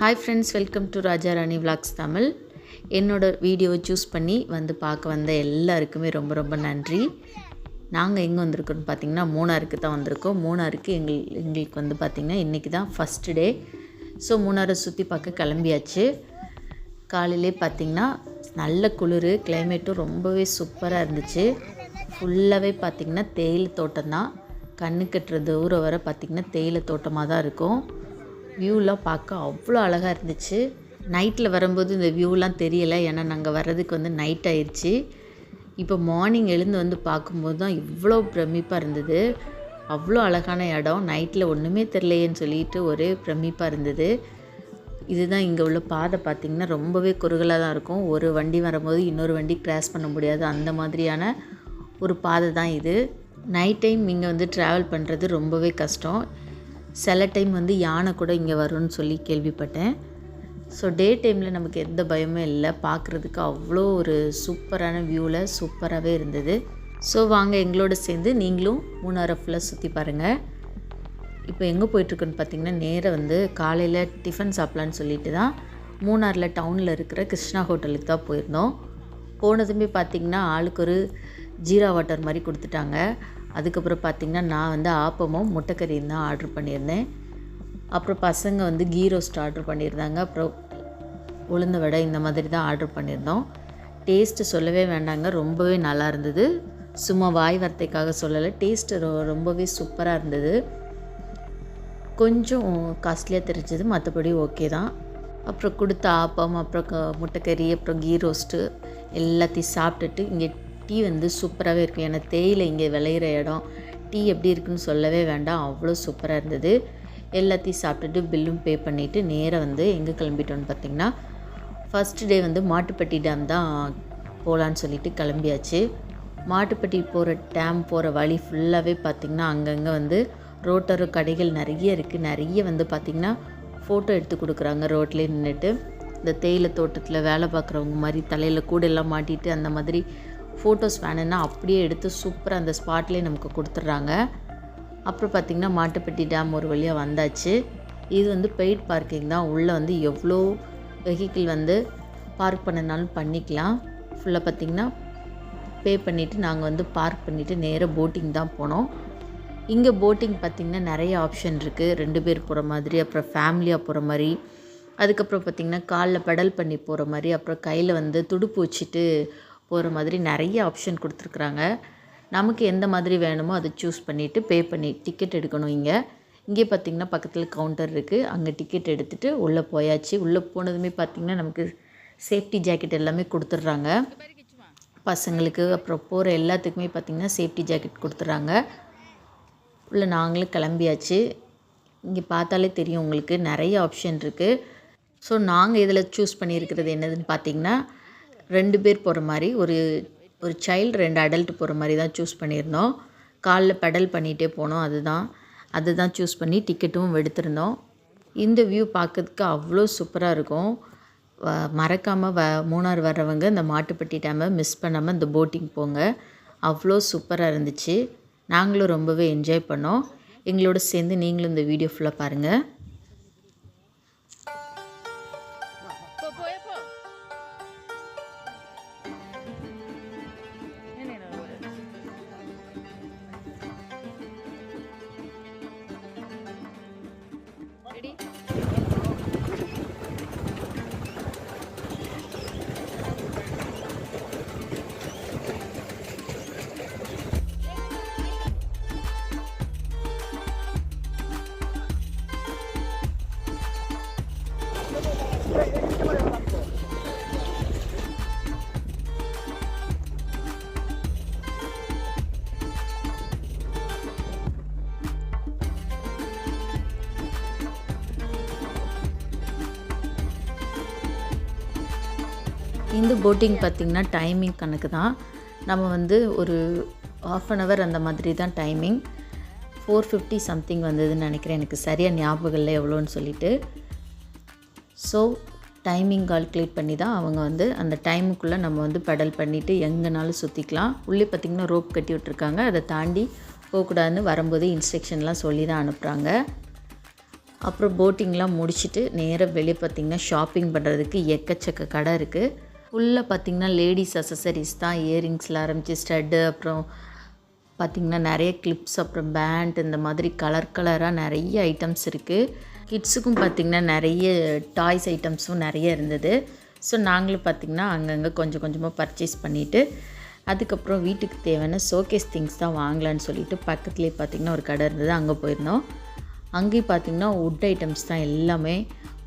Hi friends welcome to Raja Rani vlogs Tamil என்னோடய வீடியோவை choose பண்ணி வந்து பார்க்க வந்த எல்லாருக்குமே ரொம்ப ரொம்ப நன்றி. நாங்கள் எங்கே வந்திருக்கோம்னு பார்த்திங்கன்னா மூணாருக்கு தான் வந்திருக்கோம். மூணாருக்கு எங்கள் எங்களுக்கு வந்து பார்த்திங்கன்னா இன்றைக்கி தான் ஃபஸ்ட்டு டே ஸோ மூணாரை சுற்றி பார்க்க கிளம்பியாச்சு. காலையிலே பார்த்திங்கன்னா நல்ல குளிர் கிளைமேட்டும் ரொம்பவே சூப்பராக இருந்துச்சு. ஃபுல்லாகவே பார்த்திங்கன்னா தேயிலை தோட்டம் தான். கண்ணு கட்டுற தூரம் வர பார்த்திங்கன்னா தேயிலை தோட்டமாக தான் இருக்கும். வியூலாம் பார்க்க அவ்வளோ அழகாக இருந்துச்சு. நைட்டில் வரும்போது இந்த வியூலாம் தெரியலை. ஏன்னா நாங்கள் வர்றதுக்கு வந்து நைட் ஆயிடுச்சு இப்போ மார்னிங் எழுந்து வந்து பார்க்கும்போது தான் இவ்வளோ பிரமிப்பாக இருந்தது. அவ்வளோ அழகான இடம். நைட்டில் ஒன்றுமே தெரிலையேன்னு சொல்லிட்டு ஒரே பிரமிப்பாக இருந்தது. இதுதான் இங்கே உள்ள பாதை பார்த்திங்கன்னா ரொம்பவே குறுகலாக தான் இருக்கும். ஒரு வண்டி வரும்போது இன்னொரு வண்டி கிராஸ் பண்ண முடியாது. அந்த மாதிரியான ஒரு பாதை தான் இது. நைட் டைம் இங்கே வந்து ட்ராவல் பண்ணுறது ரொம்பவே கஷ்டம். சில டைம் வந்து யானை கூட இங்கே வரும்னு சொல்லி கேள்விப்பட்டேன். ஸோ டே டைமில் நமக்கு எந்த பயமும் இல்லை. பார்க்குறதுக்கு அவ்வளோ ஒரு சூப்பரான வியூவில் சூப்பராகவே இருந்தது. ஸோ வாங்க எங்களோட சேர்ந்து நீங்களும் மூணாரை ஃபுல்லாக சுற்றி பாருங்கள் இப்போ எங்கே போயிட்டுருக்குன்னு பார்த்தீங்கன்னா நேராக வந்து காலையில் டிஃபன் சாப்பிட்லான்னு சொல்லிட்டு தான் மூணாரில் டவுனில் இருக்கிற கிருஷ்ணா ஹோட்டலுக்கு தான் போயிருந்தோம். போனதுமே பார்த்திங்கன்னா ஆளுக்கு ஒரு ஜீரா வாட்டர் மாதிரி கொடுத்துட்டாங்க. அதுக்கப்புறம் பார்த்திங்கன்னா நான் வந்து ஆப்பமும் முட்டைக்கறியும் தான் ஆர்டர் பண்ணியிருந்தேன். அப்புறம் பசங்க வந்து கீ ரோஸ்ட் ஆர்டர் பண்ணியிருந்தாங்க. அப்புறம் உளுந்த வடை இந்த மாதிரி தான் ஆர்டர் பண்ணியிருந்தோம். டேஸ்ட்டு சொல்லவே வேண்டாங்க. ரொம்பவே நல்லா இருந்தது. சும்மா வாய் வார்த்தைக்காக சொல்லலை. டேஸ்ட்டு ரொ ரொம்பவே சூப்பராக இருந்தது. கொஞ்சம் காஸ்ட்லியாக தெரிஞ்சது. மற்றபடி ஓகே தான். அப்புறம் கொடுத்த ஆப்பம் அப்புறம் க முட்டைக்கறி அப்புறம் கீ ரோஸ்ட்டு எல்லாத்தையும் சாப்பிட்டுட்டு இங்கே டீ வந்து சூப்பராகவே இருக்கும். ஏன்னா தேயிலை இங்கே விளையிற இடம். டீ எப்படி இருக்குன்னு சொல்லவே வேண்டாம். அவ்வளோ சூப்பராக இருந்தது. எல்லாத்தையும் சாப்பிட்டுட்டு பில்லும் பே பண்ணிவிட்டு நேராக வந்து எங்கே கிளம்பிட்டோன்னு பார்த்திங்கன்னா ஃபஸ்ட் டே வந்து மாட்டுப்பட்டி டேம் தான் போகலான்னு சொல்லிட்டு கிளம்பியாச்சு. மாட்டுப்பட்டி போகிற டேம் போகிற வழி ஃபுல்லாகவே பார்த்திங்கன்னா அங்கங்கே வந்து ரோட்டோர கடைகள் நிறைய இருக்குது நிறைய வந்து பார்த்திங்கன்னா ஃபோட்டோ எடுத்து கொடுக்குறாங்க ரோட்லேயே நின்றுட்டு இந்த தேயிலை தோட்டத்தில் வேலை பார்க்குறவங்க மாதிரி தலையில் கூட எல்லாம் மாட்டிட்டு அந்த மாதிரி ஃபோட்டோஸ் வேணும்னா அப்படியே எடுத்து சூப்பராக அந்த ஸ்பாட்லேயே நமக்கு கொடுத்துட்றாங்க. அப்புறம் பார்த்திங்கன்னா மாட்டுப்பட்டி டேம் ஒரு வழியாக வந்தாச்சு. இது வந்து பெய்ட் பார்க்கிங் தான். உள்ளே வந்து எவ்வளோ வெஹிக்கிள் வந்து பார்க் பண்ணனாலும் பண்ணிக்கலாம். ஃபுல்லாக பார்த்திங்கன்னா பே பண்ணிவிட்டு நாங்கள் வந்து பார்க் பண்ணிவிட்டு நேராக போட்டிங் தான் போனோம். இங்கே போட்டிங் பார்த்திங்கன்னா நிறைய ஆப்ஷன் இருக்குது ரெண்டு பேர் போகிற மாதிரி அப்புறம் ஃபேமிலியாக போகிற மாதிரி. அதுக்கப்புறம் பார்த்திங்கன்னா காலில் பெடல் பண்ணி போகிற மாதிரி அப்புறம் கையில் வந்து துடுப்பு வச்சுட்டு போகிற மாதிரி நிறைய ஆப்ஷன் கொடுத்துருக்குறாங்க. நமக்கு எந்த மாதிரி வேணுமோ அதை சூஸ் பண்ணிவிட்டு பே பண்ணி டிக்கெட் எடுக்கணும் இங்கே. இங்கே பார்த்திங்கன்னா பக்கத்தில் கவுண்டர் இருக்குது அங்கே டிக்கெட் எடுத்துகிட்டு உள்ளே போயாச்சு. உள்ளே போனதுமே பார்த்திங்கன்னா நமக்கு சேஃப்டி ஜாக்கெட் எல்லாமே கொடுத்துட்றாங்க. பசங்களுக்கு அப்புறம் போகிற எல்லாத்துக்குமே பார்த்திங்கன்னா சேஃப்டி ஜாக்கெட் கொடுத்துட்றாங்க. உள்ளே நாங்களும் கிளம்பியாச்சு. இங்கே பார்த்தாலே தெரியும் உங்களுக்கு நிறைய ஆப்ஷன் இருக்குது ஸோ நாங்கள் இதில் சூஸ் பண்ணியிருக்கிறது என்னதுன்னு பார்த்தீங்கன்னா ரெண்டு பேர் போகிற மாதிரி ஒரு ஒரு சைல்டு ரெண்டு அடல்ட் போகிற மாதிரி தான் சூஸ் பண்ணியிருந்தோம். காலில் பெடல் பண்ணிகிட்டே போனோம் அதுதான். அதுதான் சூஸ் பண்ணி டிக்கெட்டும் எடுத்திருந்தோம். இந்த வியூ பார்க்கறதுக்கு அவ்வளோ சூப்பராக இருக்கும். மறக்காமல் வ மூணார் வர்றவங்க இந்த மாட்டுப்பட்டி டேமை மிஸ் பண்ணாமல் இந்த போட்டிங் போங்க. அவ்வளோ சூப்பராக இருந்துச்சு. நாங்களும் ரொம்பவே என்ஜாய் பண்ணோம். எங்களோட சேர்ந்து நீங்களும் இந்த வீடியோ ஃபுல்லாக பாருங்கள் இந்த போட்டிங் பார்த்திங்கன்னா டைமிங் கணக்கு தான். நம்ம வந்து ஒரு ஆஃப் அன் ஹவர் அந்த மாதிரி தான் டைமிங் ஃபோர் ஃபிஃப்டி சம்திங் வந்ததுன்னு நினைக்கிறேன். எனக்கு சரியாக ஞாபகம் இல்லை எவ்வளோன்னு சொல்லிட்டு. ஸோ டைமிங் கால்குலேட் பண்ணி தான் அவங்க வந்து அந்த டைமுக்குள்ளே நம்ம வந்து பெடல் பண்ணிவிட்டு எங்கேனாலும் சுற்றிக்கலாம் உள்ளே பார்த்திங்கன்னா ரோப் கட்டி விட்ருக்காங்க அதை தாண்டி போகக்கூடாதுன்னு வரும்போது இன்ஸ்ட்ரக்ஷன்லாம் சொல்லி தான் அனுப்புகிறாங்க அப்புறம் போட்டிங்லாம் முடிச்சுட்டு நேராக வெளியே பார்த்திங்கன்னா ஷாப்பிங் பண்ணுறதுக்கு எக்கச்சக்க கடை இருக்குது ஃபுல்லாக பார்த்திங்கன்னா லேடிஸ் அசசரிஸ் தான் இயரிங்ஸில் ஆரம்பித்து ஸ்டட்டு அப்புறம் பார்த்திங்கன்னா நிறைய கிளிப்ஸ் அப்புறம் பேண்ட் இந்த மாதிரி கலர் கலராக நிறைய ஐட்டம்ஸ் இருக்குது கிட்ஸுக்கும் பார்த்திங்கன்னா நிறைய டாய்ஸ் ஐட்டம்ஸும் நிறைய இருந்தது. ஸோ நாங்களும் பார்த்திங்கன்னா அங்கங்கே கொஞ்சம் கொஞ்சமாக பர்ச்சேஸ் பண்ணிவிட்டு அதுக்கப்புறம் வீட்டுக்கு தேவையான ஷோகேஸ் திங்ஸ் தான் வாங்கலான்னு சொல்லிட்டு பக்கத்துலேயே பார்த்திங்கன்னா ஒரு கடை இருந்தது அங்கே போயிருந்தோம். அங்கேயும் பார்த்திங்கன்னா வுட் ஐட்டம்ஸ் தான் எல்லாமே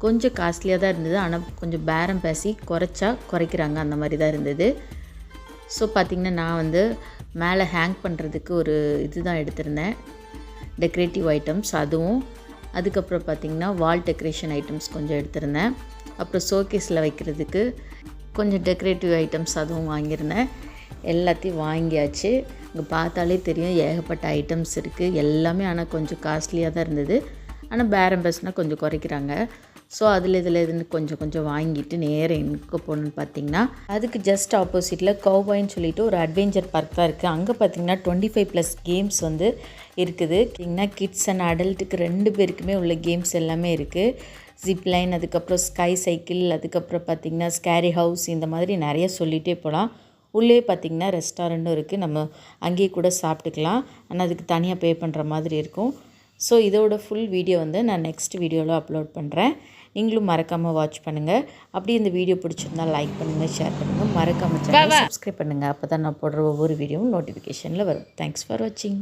கொஞ்சம் காஸ்ட்லியாக தான் இருந்தது. ஆனால் கொஞ்சம் பேரம் பேசி குறைச்சா குறைக்கிறாங்க. அந்த மாதிரி தான் இருந்தது. ஸோ பார்த்திங்கன்னா நான் வந்து மேலே ஹேங் பண்ணுறதுக்கு ஒரு இது தான் எடுத்திருந்தேன். டெக்கரேட்டிவ் ஐட்டம்ஸ் அதுவும். அதுக்கப்புறம் பார்த்திங்கன்னா வால் டெக்கரேஷன் ஐட்டம்ஸ் கொஞ்சம் எடுத்திருந்தேன். அப்புறம் ஷோகேஸில் வைக்கிறதுக்கு கொஞ்சம் டெக்கரேட்டிவ் ஐட்டம்ஸ் அதுவும் வாங்கியிருந்தேன். எல்லாத்தையும் வாங்கியாச்சு. இங்கே பார்த்தாலே தெரியும் ஏகப்பட்ட ஐட்டம்ஸ் இருக்குது எல்லாமே ஆனால் கொஞ்சம் காஸ்ட்லியாக தான் இருந்தது. ஆனால் பேரம் பேஸ்னால் கொஞ்சம் குறைக்கிறாங்க. ஸோ அதில் இதில் இதுன்னு கொஞ்சம் கொஞ்சம் வாங்கிட்டு நேராக எங்கே போகணுன்னு பார்த்தீங்கன்னா அதுக்கு ஜஸ்ட் ஆப்போசிட்டில் கௌபாயின்னு சொல்லிட்டு ஒரு அட்வென்ச்சர் பார்க் தான் இருக்குது அங்கே பார்த்தீங்கன்னா டுவெண்ட்டி ஃபைவ் ப்ளஸ் கேம்ஸ் வந்து இருக்குது. பார்த்திங்கன்னா கிட்ஸ் அண்ட் அடல்ட்டுக்கு ரெண்டு பேருக்குமே உள்ள கேம்ஸ் எல்லாமே இருக்குது ஜிப் லைன் அதுக்கப்புறம் ஸ்கை சைக்கிள் அதுக்கப்புறம் பார்த்திங்கன்னா ஸ்கேரி ஹவுஸ் இந்த மாதிரி நிறைய சொல்லிகிட்டே போகலாம் உள்ளே பார்த்திங்கன்னா ரெஸ்டாரண்ட்டும் இருக்குது நம்ம அங்கேயே கூட சாப்பிட்டுக்கலாம். ஆனால் அதுக்கு தனியாக பே பண்ணுற மாதிரி இருக்கும். ஸோ இதோட ஃபுல் வீடியோ வந்து நான் நெக்ஸ்ட் வீடியோவில் அப்லோட் பண்ணுறேன் நீங்களும் மறக்காமல் வாட்ச் பண்ணுங்கள் அப்படி இந்த வீடியோ பிடிச்சிருந்தா லைக் பண்ணுங்கள் ஷேர் பண்ணுங்கள் மறக்காமல் சேனல் சப்ஸ்கிரைப் பண்ணுங்கள் அப்போ தான் நான் போடுற ஒவ்வொரு வீடியோவும் நோட்டிஃபிகேஷனில் வரும். தேங்க்ஸ் ஃபார் வாட்சிங்